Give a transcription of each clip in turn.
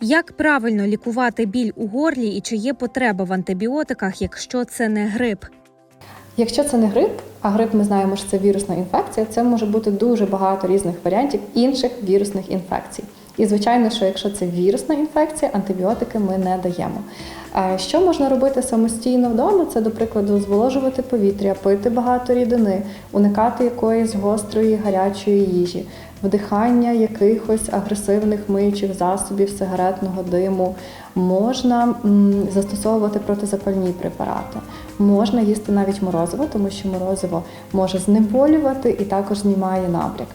Як правильно лікувати біль у горлі і чи є потреба в антибіотиках, якщо це не грип? Якщо це не грип, а грип ми знаємо, що це вірусна інфекція, це може бути дуже багато різних варіантів інших вірусних інфекцій. І звичайно, що якщо це вірусна інфекція, антибіотики ми не даємо. Що можна робити самостійно вдома? Це, до прикладу, зволожувати повітря, пити багато рідини, уникати якоїсь гострої гарячої їжі, вдихання якихось агресивних миючих засобів, сигаретного диму. Можна застосовувати протизапальні препарати. Можна їсти навіть морозиво, тому що морозиво може знеболювати і також знімає набряк.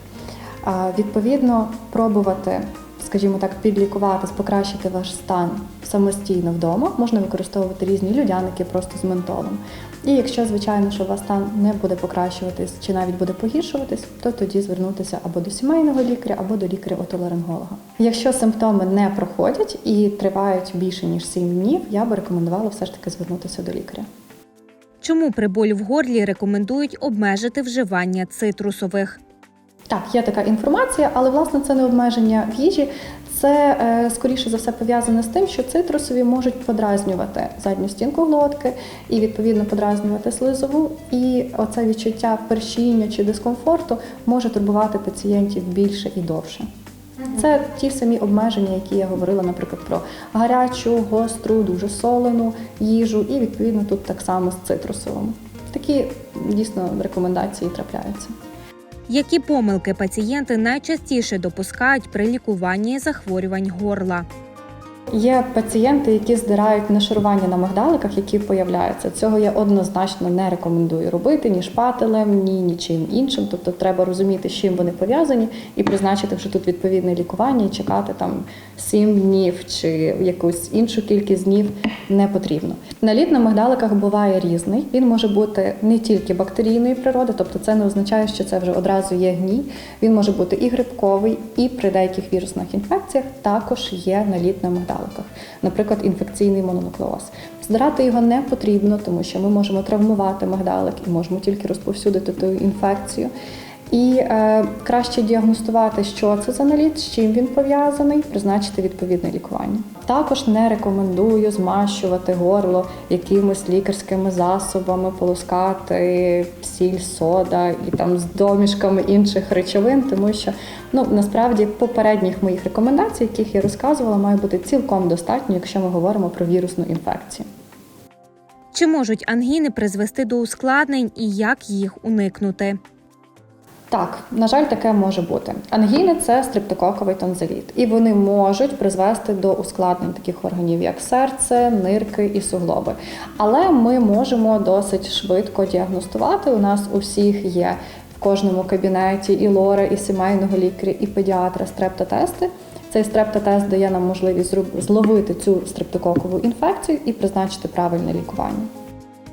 Відповідно, пробувати, скажімо так, підлікуватись, покращити ваш стан самостійно вдома. Можна використовувати різні людяники просто з ментолом. І якщо, звичайно, що у вас стан не буде покращуватись чи навіть буде погіршуватись, то тоді звернутися або до сімейного лікаря, або до лікаря-отоларинголога. Якщо симптоми не проходять і тривають більше ніж 7 днів, я би рекомендувала все ж таки звернутися до лікаря. Чому при болю в горлі рекомендують обмежити вживання цитрусових? Так, є така інформація, але власне це не обмеження в їжі. Це е, скоріше за все пов'язане з тим, що цитрусові можуть подразнювати задню стінку глотки і відповідно подразнювати слизову. І оце відчуття першіння чи дискомфорту може турбувати пацієнтів більше і довше. Це ті самі обмеження, які я говорила, наприклад, про гарячу, гостру, дуже солену їжу, і відповідно тут так само з цитрусовим. Такі дійсно рекомендації трапляються. Які помилки пацієнти найчастіше допускають при лікуванні захворювань горла? Є пацієнти, які здирають нашарування на мигдаликах, які появляються. Цього я однозначно не рекомендую робити ні шпателем, ні нічим іншим. Тобто треба розуміти, з чим вони пов'язані, і призначити вже тут відповідне лікування і чекати там 7 днів чи якусь іншу кількість днів не потрібно. Наліт на мигдаликах буває різний. Він може бути не тільки бактерійної природи, тобто це не означає, що це вже одразу є гній. Він може бути і грибковий, і при деяких вірусних інфекціях також є наліт на мигдаликах, наприклад, інфекційний мононуклеоз. Здирати його не потрібно, тому що ми можемо травмувати мигдалик і можемо тільки розповсюдити ту інфекцію. І е, краще діагностувати, що це за наліт, з чим він пов'язаний, призначити відповідне лікування. Також не рекомендую змащувати горло якимись лікарськими засобами, полоскати сіль, сода і там з домішками інших речовин, тому що ну насправді попередніх моїх рекомендацій, яких я розказувала, має бути цілком достатньо, якщо ми говоримо про вірусну інфекцію. Чи можуть ангіни призвести до ускладнень і як їх уникнути? Так, на жаль, таке може бути. Ангіни це стрептококовий тонзиліт, і вони можуть призвести до ускладнень таких органів, як серце, нирки і суглоби. Але ми можемо досить швидко діагностувати. У нас у всіх є в кожному кабінеті і лора, і сімейного лікаря, і педіатра стрептотести. Цей стрептотест дає нам можливість зловити цю стрептококову інфекцію і призначити правильне лікування.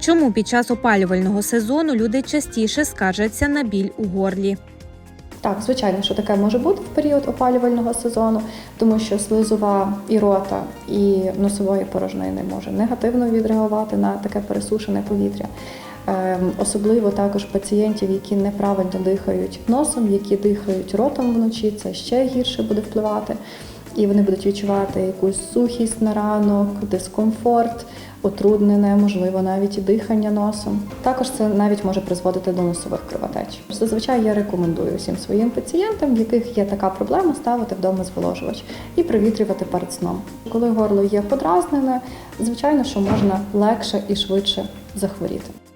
Чому під час опалювального сезону люди частіше скаржаться на біль у горлі? Так, звичайно, що таке може бути в період опалювального сезону, тому що слизова і рота, і носової порожнини може негативно відреагувати на таке пересушене повітря. Ем, Особливо також пацієнтів, які неправильно дихають носом, які дихають ротом вночі, це ще гірше буде впливати. І вони будуть відчувати якусь сухість на ранок, дискомфорт, утруднене, можливо, навіть і дихання носом. Також це навіть може призводити до носових кровотеч. Зазвичай я рекомендую всім своїм пацієнтам, в яких є така проблема, ставити вдома зволожувач і провітрювати перед сном. Коли горло є подразнене, звичайно, що можна легше і швидше захворіти.